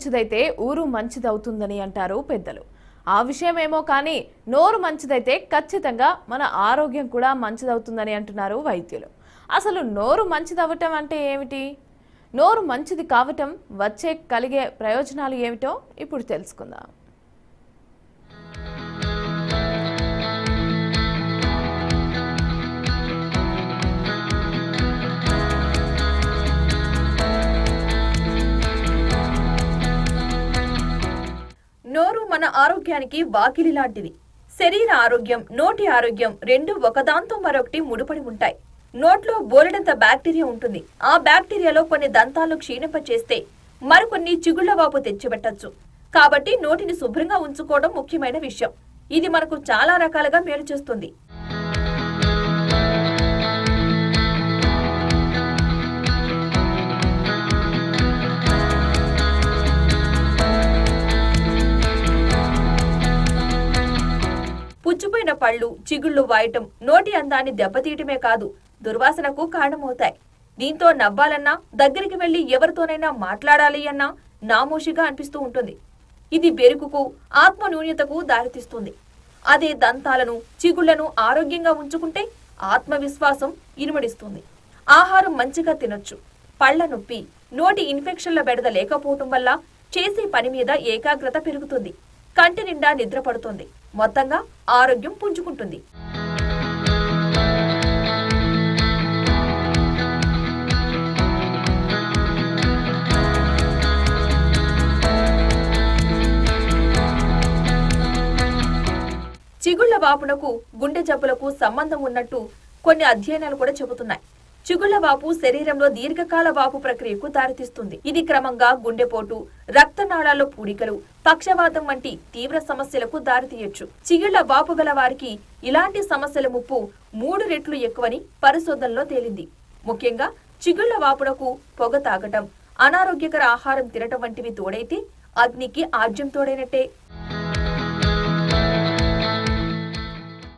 మంచిదైతే ఊరు మంచిదవుతుందని అంటారు పెద్దలు. ఆ విషయమేమో కానీ నోరు మంచిదైతే ఖచ్చితంగా మన ఆరోగ్యం కూడా మంచిదవుతుందని అంటున్నారు వైద్యులు. అసలు నోరు మంచిదవ్వటం అంటే ఏమిటి? నోరు మంచిది కావటం వచ్చే కలిగే ప్రయోజనాలు ఏమిటో ఇప్పుడు తెలుసుకుందాం. నోరు మన ఆరోగ్యానికి వాకిలి లాంటిది. శరీర ఆరోగ్యం నోటి ఆరోగ్యం రెండు ఒకదాంతో మరొకటి ముడిపడి ఉంటాయి. నోట్లో బోలెడంత బ్యాక్టీరియా ఉంటుంది. ఆ బ్యాక్టీరియాలో కొన్ని దంతాలు క్షీణింపచేస్తే మరికొన్ని చిగుళ్ళవాపు తెచ్చిపెట్టచ్చు. కాబట్టి నోటిని శుభ్రంగా ఉంచుకోవడం ముఖ్యమైన విషయం. ఇది మనకు చాలా రకాలుగా మేలు చేస్తుంది. పళ్ళు చిగుళ్ళు వాయటం నోటి అందాన్ని దెబ్బతీయటమే కాదు దుర్వాసనకు కారణమవుతాయి. దీంతో నవ్వాలన్నా దగ్గరికి వెళ్ళి ఎవరితోనైనా మాట్లాడాలి అన్నా నామోషిగా అనిపిస్తూ ఉంటుంది. ఇది బెరుకుకు ఆత్మన్యూన్యతకు దారితీస్తుంది. అదే దంతాలను చిగుళ్ళను ఆరోగ్యంగా ఉంచుకుంటే ఆత్మవిశ్వాసం ఇనుమడిస్తుంది. ఆహారం మంచిగా తినొచ్చు. పళ్ళ నొప్పి నోటి ఇన్ఫెక్షన్ల బెడద లేకపోవటం వల్ల చేసే పని మీద ఏకాగ్రత పెరుగుతుంది. కంటి నిండా నిద్ర పడుతుంది. మొత్తంగా ఆరోగ్యం పుంజుకుంటుంది. చిగుళ్ళ వాపునకు గుండె జబ్బులకు సంబంధం ఉన్నట్టు కొన్ని అధ్యయనాలు కూడా చెబుతున్నాయి. చిగుళ్ళ వాపు శరీరంలో దీర్ఘకాల వాపు ప్రక్రియకు దారితీస్తుంది. ఇది క్రమంగా గుండెపోటు రక్తనాళాల్లో పూడికలు పక్షవాతం వంటి తీవ్ర సమస్యలకు దారితీయొచ్చు. చిగుళ్ళ వాపు గల వారికి ఇలాంటి సమస్యల ముప్పు మూడు రెట్లు ఎక్కువని పరిశోధనలో తేలింది. ముఖ్యంగా చిగుళ్ళ వాపునకు పొగ తాగటం అనారోగ్యకర ఆహారం తినటం వంటివి తోడైతే అగ్నికి ఆజ్యం తోడైనట్టే.